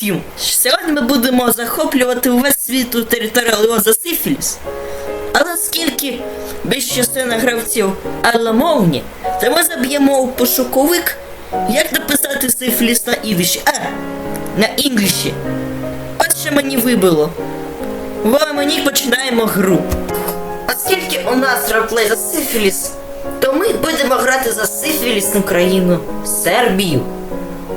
всім! Сьогодні ми будемо захоплювати увесь світ у територію за сифіліс. Але оскільки більш частина гравців алламовні, то ми заб'ємо у пошуковик, як написати сифіліс на інгліші. А, на інгліші. От що мені вибило. В мені починаємо гру. Оскільки у нас реплей за сифіліс, то ми будемо грати за сифілісну країну Сербію.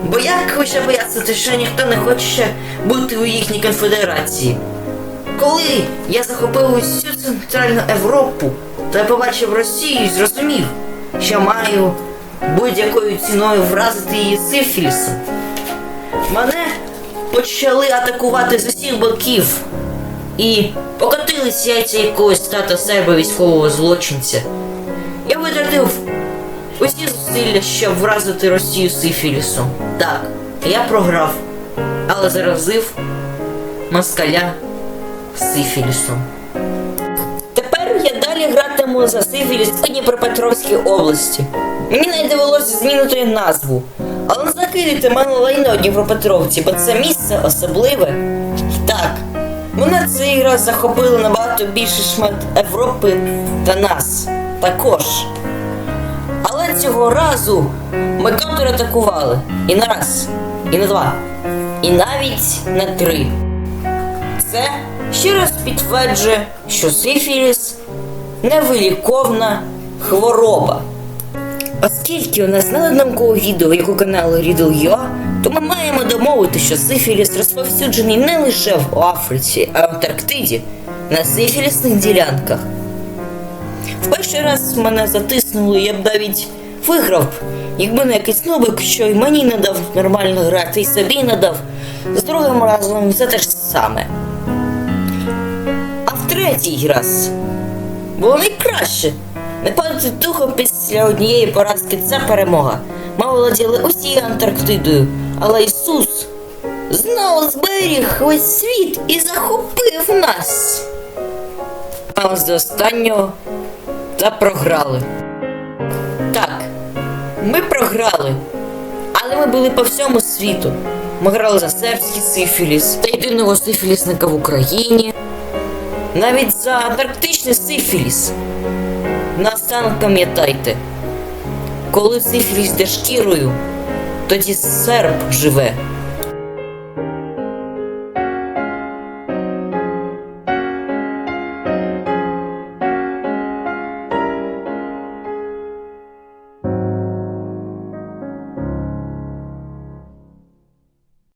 Бо як ви ще поясните, що ніхто не хоче бути у їхній конфедерації? Коли я захопив усю Центральну Європу та побачив Росію і зрозумів, що маю будь-якою ціною вразити її сифілісом. Мене почали атакувати з усіх боків і покотились яйця якогось тата себе військового злочинця. Я витратив зусилля, щоб вразити Росію сифілісом. Так, я програв, але заразив москаля сифілісом. Тепер я далі гратиму за сифіліс у Дніпропетровській області. Мені не довелося змінити назву, але не закидайте мене лайно Дніпропетровці, бо це місце особливе. Так, мене цей раз захопили набагато більше шмат Європи та нас також. Але цього разу ми контратакували і на раз, і на два, і навіть на три. Це ще раз підтверджує, що сифіліс невиліковна хвороба. Оскільки у нас на одному відео, як у каналу Riddle.ua, то ми маємо домовити, що сифіліс розповсюджений не лише в Африці, а в Антарктиді на сифілісних ділянках. В перший раз мене затиснули, я б навіть виграв, якби не якийсь нубик, що й мені не дав нормально грати, і собі не дав. З другим разом це те ж саме. А в третій раз було найкраще. Не падати духом після однієї поразки це перемога. Ми володіли усією Антарктидою, але Ісус знову зберіг весь світ і захопив нас. А з останнього та програли. Ми програли, але ми були по всьому світу. Ми грали за сербський сифіліс та єдиного сифілісника в Україні. Навіть за антарктичний сифіліс. Наостанок пам'ятайте, коли сифіліс йде шкірою, тоді серб живе.